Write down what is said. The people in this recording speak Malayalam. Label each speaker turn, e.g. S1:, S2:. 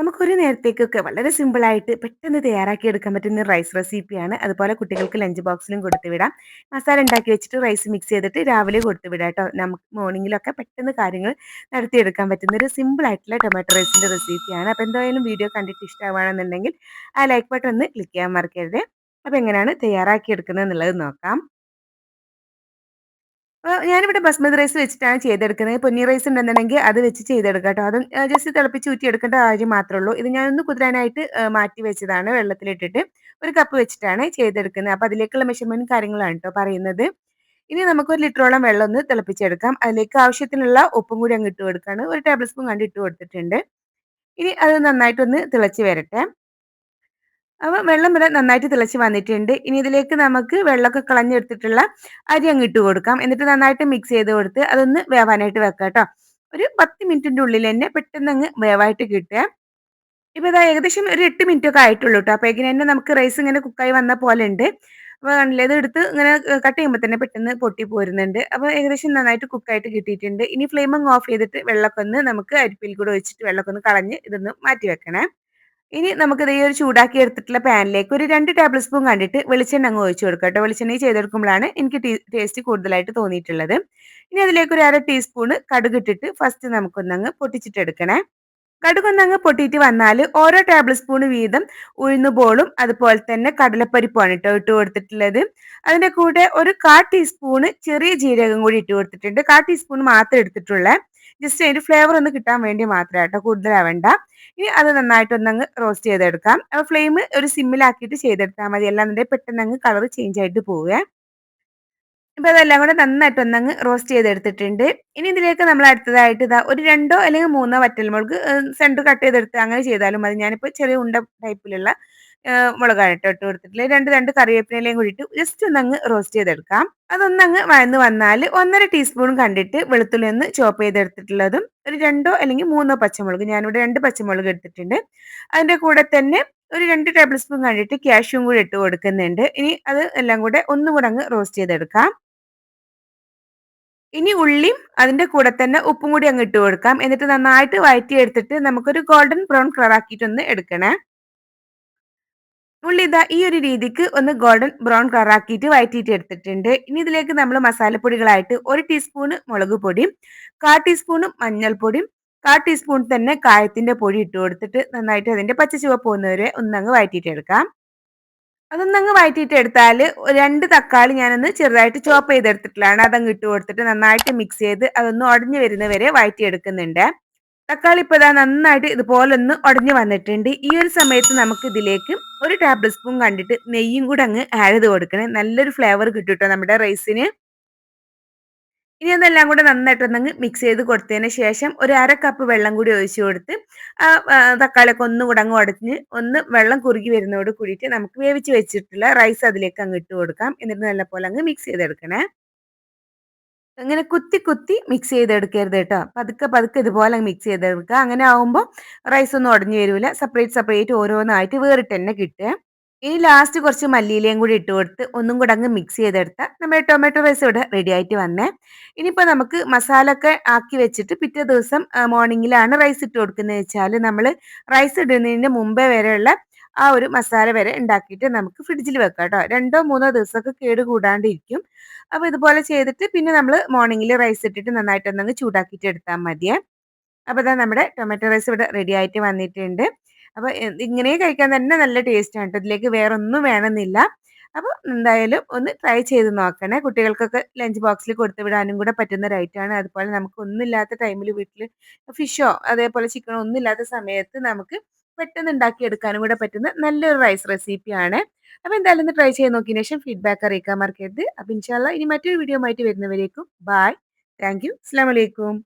S1: നമുക്കൊരു നേരത്തേക്കൊക്കെ വളരെ സിമ്പിളായിട്ട് പെട്ടെന്ന് തയ്യാറാക്കി എടുക്കാൻ പറ്റുന്ന റൈസ് റെസിപ്പിയാണ്. അതുപോലെ കുട്ടികൾക്ക് ലഞ്ച് ബോക്സിലും കൊടുത്തുവിടാം മസാല ഉണ്ടാക്കി വെച്ചിട്ട് റൈസ് മിക്സ് ചെയ്തിട്ട് രാവിലെ കൊടുത്തുവിടാം ട്ടോ. നമുക്ക് മോർണിംഗിലൊക്കെ പെട്ടെന്ന് കാര്യങ്ങൾ നടത്തിയെടുക്കാൻ പറ്റുന്ന ഒരു സിമ്പിൾ ആയിട്ടുള്ള ടൊമാറ്റോ റൈസിന്റെ റെസിപ്പിയാണ്. അപ്പോൾ എന്തായാലും വീഡിയോ കണ്ടിട്ട് ഇഷ്ടമാണെന്നുണ്ടെങ്കിൽ ആ ലൈക്ക് ബട്ടൺ ഒന്ന് ക്ലിക്ക് ചെയ്യാൻ മറക്കരുത്. അപ്പോൾ എങ്ങനെയാണ് തയ്യാറാക്കി എടുക്കുന്നത് എന്നുള്ളത് നോക്കാം. ഞാനിവിടെ ബസ്മതി റൈസ് വെച്ചിട്ടാണ് ചെയ്തെടുക്കുന്നത്. പൊന്നി റൈസ് ഉണ്ടെന്നുണ്ടെങ്കിൽ അത് വെച്ച് ചെയ്തെടുക്കാം കേട്ടോ അതും ജസ്റ്റ് തിളപ്പിച്ച് ഊറ്റിയെടുക്കേണ്ട കാര്യം മാത്രമേ ഉള്ളൂ. ഇത് ഞാനൊന്ന് കുതിരാനായിട്ട് മാറ്റി വെച്ചതാണ് വെള്ളത്തിലിട്ടിട്ട്. ഒരു കപ്പ് വെച്ചിട്ടാണ് ചെയ്തെടുക്കുന്നത്. അപ്പോൾ അതിലേക്കുള്ള മെഷർമെന്റും കാര്യങ്ങളാണ് കേട്ടോ പറയുന്നത്. ഇനി നമുക്ക് ഒരു ലിറ്ററോളം വെള്ളം ഒന്ന് തിളപ്പിച്ചെടുക്കാം. അതിലേക്ക് ആവശ്യത്തിനുള്ള ഉപ്പും കൂടി അങ്ങ് ഇട്ട് കൊടുക്കുകയാണ്. ഒരു ടേബിൾ സ്പൂൺ കണ്ട് ഇട്ട് കൊടുത്തിട്ടുണ്ട്. ഇനി അത് നന്നായിട്ടൊന്ന് തിളച്ച് വരട്ടെ. അപ്പോൾ വെള്ളം ഇവിടെ നന്നായിട്ട് തിളച്ച് വന്നിട്ടുണ്ട്. ഇനി ഇതിലേക്ക് നമുക്ക് വെള്ളമൊക്കെ കളഞ്ഞെടുത്തിട്ടുള്ള അരി അങ്ങ് ഇട്ട് കൊടുക്കാം. എന്നിട്ട് നന്നായിട്ട് മിക്സ് ചെയ്ത് കൊടുത്ത് അതൊന്ന് വേവാനായിട്ട് വെക്കാം കേട്ടോ ഒരു 10 മിനിറ്റിന്റെ ഉള്ളിൽ തന്നെ പെട്ടെന്ന് അങ്ങ് വേവായിട്ട് കിട്ടുക ഇപ്പോൾ ഇതാ ഏകദേശം ഒരു എട്ട് മിനിറ്റ് ഒക്കെ ആയിട്ടുള്ളൂ കേട്ടോ ട്ടോ. ഇങ്ങനെ തന്നെ നമുക്ക് റൈസ് ഇങ്ങനെ കുക്കായി വന്ന പോലെ ഉണ്ട്. അപ്പോൾ കണ്ടില്ലേ ഇത് എടുത്ത് ഇങ്ങനെ കട്ട് ചെയ്യുമ്പോൾ തന്നെ പെട്ടെന്ന് പൊട്ടി പോരുന്നുണ്ട്. അപ്പോൾ ഏകദേശം നന്നായിട്ട് കുക്കായിട്ട് കിട്ടിയിട്ടുണ്ട്. ഇനി ഫ്ലെയിം അങ്ങ് ഓഫ് ചെയ്തിട്ട് വെള്ളമൊക്കെ ഒന്ന് നമുക്ക് അരിപ്പിൽ കൂടെ ഒഴിച്ചിട്ട് വെള്ളമൊക്കെ ഒന്ന് കളഞ്ഞ് ഇതൊന്ന് മാറ്റി വെക്കണേ. ഇനി നമുക്കിത് ഈ ഒരു ചൂടാക്കി എടുത്തിട്ടുള്ള പാനിലേക്ക് ഒരു രണ്ട് ടേബിൾ സ്പൂൺ കണ്ടിട്ട് വെളിച്ചെണ്ണ അങ്ങ് ഒഴിച്ചു കൊടുക്കുക കേട്ടോ വെളിച്ചെണ്ണ ചെയ്തെടുക്കുമ്പോഴാണ് എനിക്ക് ടേസ്റ്റ് കൂടുതലായിട്ട് തോന്നിയിട്ടുള്ളത്. ഇനി അതിലേക്ക് ഒരു 1/2 ടീസ്പൂൺ കടുക് ഇട്ടിട്ട് ഫസ്റ്റ് നമുക്കൊന്നങ്ങ് പൊട്ടിച്ചിട്ടെടുക്കണേ. കടുകൊന്നങ്ങ് പൊട്ടിയിട്ട് വന്നാൽ ഓരോ ടേബിൾ സ്പൂൺ വീതം ഉഴുന്നുപോളും അതുപോലെ തന്നെ കടലപ്പരിപ്പാണ് ട്ടോ ഇട്ട് കൊടുത്തിട്ടുള്ളത്. അതിന്റെ കൂടെ ഒരു 1/4 ടീസ്പൂൺ ചെറിയ ജീരകം കൂടി ഇട്ട് കൊടുത്തിട്ടുണ്ട്. 1/4 ടീസ്പൂൺ മാത്രം എടുത്തിട്ടുള്ളൂ. ജസ്റ്റ് അതിന്റെ ഫ്ലേവർ ഒന്ന് കിട്ടാൻ വേണ്ടി മാത്രമായിട്ടോ കൂടുതലാവേണ്ട ഇനി അത് നന്നായിട്ടൊന്നങ്ങ് റോസ്റ്റ് ചെയ്തെടുക്കാം. ഫ്ലെയിം ഒരു സിമ്മിലാക്കിയിട്ട് ചെയ്തെടുത്താൽ മതി. അല്ലാന്നുണ്ടെങ്കിൽ പെട്ടെന്ന് അങ്ങ് കളർ ചേഞ്ച് ആയിട്ട് പോവേ. ഇപ്പോൾ അതെല്ലാം കൂടെ നന്നായിട്ട് ഒന്നങ്ങ് റോസ്റ്റ് ചെയ്തെടുത്തിട്ടുണ്ട്. ഇനി ഇതിലേക്ക് നമ്മൾ അടുത്തതായിട്ട് ഇതാ ഒരു രണ്ടോ അല്ലെങ്കിൽ 3ഓ വറ്റൽമുളക് സെന്റർ കട്ട് ചെയ്തെടുത്ത് അങ്ങനെ ചെയ്താലും മതി. ഞാനിപ്പോൾ ചെറിയ ഉണ്ട ടൈപ്പിലുള്ള മുളകാണ് ട്ടോ ഇട്ട് കൊടുത്തിട്ടില്ല രണ്ട് രണ്ട് കറിവേപ്പിലയും കൂടിയിട്ട് ജസ്റ്റ് ഒന്നങ്ങ് റോസ്റ്റ് ചെയ്തെടുക്കാം. അതൊന്നങ്ങ് വഴന്ന് വന്നാൽ 1 1/2 ടീസ്പൂൺ കണ്ടിട്ട് വെളുത്തുള്ളി ഒന്ന് ചോപ്പ് ചെയ്തെടുത്തിട്ടുള്ളതും ഒരു രണ്ടോ അല്ലെങ്കിൽ മൂന്നോ പച്ചമുളക് ഞാനിവിടെ രണ്ട് പച്ചമുളക് എടുത്തിട്ടുണ്ട്. അതിന്റെ കൂടെ തന്നെ ഒരു രണ്ട് ടേബിൾ സ്പൂൺ കണ്ടിട്ട് കാഷ്യൂം കൂടി ഇട്ട് കൊടുക്കുന്നുണ്ട്. ഇനി അത് എല്ലാം കൂടെ ഒന്നും കൂടെ അങ്ങ് റോസ്റ്റ് ചെയ്തെടുക്കാം. ഇനി ഉള്ളിയും അതിന്റെ കൂടെ തന്നെ ഉപ്പും കൂടി അങ്ങ് ഇട്ട് കൊടുക്കാം. എന്നിട്ട് നന്നായിട്ട് വഴറ്റിയെടുത്തിട്ട് നമുക്കൊരു ഗോൾഡൻ ബ്രൗൺ കളർ ആക്കിയിട്ടൊന്ന് എടുക്കണേ. ഉള്ളി ഇതാ ഈ ഒരു രീതിക്ക് ഒന്ന് ഗോൾഡൻ ബ്രൗൺ കളർ ആക്കിയിട്ട് വഴറ്റിയിട്ട് എടുത്തിട്ടുണ്ട്. ഇനി ഇതിലേക്ക് നമ്മൾ മസാലപ്പൊടികളായിട്ട് ഒരു ടീസ്പൂൺ മുളക് പൊടിയും 1/4 ടീസ്പൂൺ മഞ്ഞൾപ്പൊടിയും 1/4 ടീസ്പൂൺ തന്നെ കായത്തിന്റെ പൊടി ഇട്ട് കൊടുത്തിട്ട് നന്നായിട്ട് അതിന്റെ പച്ച ചുവപ്പ് പോകുന്നവരെ ഒന്നങ്ങ് വഴറ്റിയിട്ടെടുക്കാം. അതൊന്നങ്ങ് വഴറ്റിയിട്ട് എടുത്താൽ രണ്ട് തക്കാളി ഞാനൊന്ന് ചെറുതായിട്ട് ചോപ്പ് ചെയ്തെടുത്തിട്ടുള്ളതാണ്. അതങ്ങ് ഇട്ട് കൊടുത്തിട്ട് നന്നായിട്ട് മിക്സ് ചെയ്ത് അതൊന്ന് ഉടഞ്ഞ് വരുന്നവരെ വഴറ്റിയെടുക്കുന്നുണ്ട്. തക്കാളി ഇപ്പോൾ ഇതാ നന്നായിട്ട് ഇതുപോലെ ഒന്ന് ഉടഞ്ഞു വന്നിട്ടുണ്ട്. ഈ ഒരു സമയത്ത് നമുക്ക് ഇതിലേക്ക് ഒരു ടേബിൾ സ്പൂൺ കണ്ടിട്ട് നെയ്യും കൂടെ അങ്ങ് ആഡ് ചെയ്ത് കൊടുക്കണേ. നല്ലൊരു ഫ്ലേവർ കിട്ടും കേട്ടോ നമ്മുടെ റൈസിന്. ഇനി അതെല്ലാം കൂടെ നന്നായിട്ട് ഒന്നങ്ങ് മിക്സ് ചെയ്ത് കൊടുത്തതിന് ശേഷം ഒരു 1/2 കപ്പ് വെള്ളം കൂടി ഒഴിച്ചു കൊടുത്ത് തക്കാളിയൊക്കെ ഒന്ന് കൂടെ അങ്ങ് ഉടഞ്ഞ് ഒന്ന് വെള്ളം കുറുകി വരുന്നതോട് കൂടിയിട്ട് നമുക്ക് വേവിച്ച് വെച്ചിട്ടുള്ള റൈസ് അതിലേക്ക് അങ്ങ് ഇട്ട് കൊടുക്കാം. എന്നിട്ട് നല്ലപോലെ അങ്ങ് മിക്സ് ചെയ്തെടുക്കണേ. അങ്ങനെ കുത്തി കുത്തി മിക്സ് ചെയ്തെടുക്കരുത് കേട്ടോ. പതുക്കെ പതുക്കെ ഇതുപോലെ മിക്സ് ചെയ്തെടുക്കുക. അങ്ങനെ ആവുമ്പോൾ റൈസ് ഒന്നും ഉടഞ്ഞു വരില്ല. സെപ്പറേറ്റ് സെപ്പറേറ്റ് ഓരോന്നായിട്ട് വേറിട്ട് തന്നെ കിട്ടുക. ഇനി ലാസ്റ്റ് കുറച്ച് മല്ലിയിലയും കൂടി ഇട്ട് കൊടുത്ത് ഒന്നും കൂടെ അങ്ങ് മിക്സ് ചെയ്തെടുത്ത നമ്മുടെ ടൊമാറ്റോ റൈസ് ഇവിടെ റെഡി ആയിട്ട് വന്നേ. ഇനിയിപ്പോൾ നമുക്ക് മസാല ഒക്കെ ആക്കി വെച്ചിട്ട് പിറ്റേ ദിവസം മോർണിംഗിലാണ് റൈസ് ഇട്ട് കൊടുക്കുന്നത് വെച്ചാൽ നമ്മൾ റൈസ് ഇടുന്നതിന് മുമ്പേ വരെയുള്ള ആ ഒരു മസാല വരെ ഉണ്ടാക്കിയിട്ട് നമുക്ക് ഫ്രിഡ്ജിൽ വെക്കാം കേട്ടോ. 2ഓ 3ഓ ദിവസമൊക്കെ കേട് കൂടാണ്ടിരിക്കും. അപ്പോൾ ഇതുപോലെ ചെയ്തിട്ട് പിന്നെ നമ്മൾ മോർണിംഗിൽ റൈസ് ഇട്ടിട്ട് നന്നായിട്ടൊന്നങ്ങ് ചൂടാക്കിയിട്ട് എടുത്താൽ മതിയേ. അപ്പോൾ ഇതാ നമ്മുടെ ടൊമാറ്റോ റൈസ് ഇവിടെ റെഡി ആയിട്ട് വന്നിട്ടുണ്ട്. അപ്പോൾ ഇങ്ങനെ കഴിക്കാൻ തന്നെ നല്ല ടേസ്റ്റാണ് ട്ടോ. ഇതിലേക്ക് വേറെ ഒന്നും വേണമെന്നില്ല. അപ്പോൾ എന്തായാലും ഒന്ന് ട്രൈ ചെയ്ത് നോക്കണേ. കുട്ടികൾക്കൊക്കെ ലഞ്ച് ബോക്സിൽ കൊടുത്തു വിടാനും കൂടെ പറ്റുന്ന ഒരു. അതുപോലെ നമുക്ക് ഒന്നുമില്ലാത്ത ടൈമിൽ വീട്ടിൽ ഫിഷോ അതേപോലെ ചിക്കനോ ഒന്നുമില്ലാത്ത സമയത്ത് നമുക്ക് പെട്ടെന്ന് ഉണ്ടാക്കിയെടുക്കാനും കൂടെ പറ്റുന്ന നല്ലൊരു റൈസ് റെസിപ്പിയാണ്. അപ്പോൾ എന്തായാലും ഒന്ന് ട്രൈ ചെയ്ത് നോക്കിയതിന് ശേഷം ഫീഡ്ബാക്ക് അറിയിക്കാൻ മറക്കരുത്. അപ്പോൾ ഇൻഷാ അല്ലാഹ് ഇനി മറ്റൊരു വീഡിയോ ആയിട്ട് വരുന്നവരേക്കും ബായ്. Thank you. അസ്സലാമു അലൈക്കും.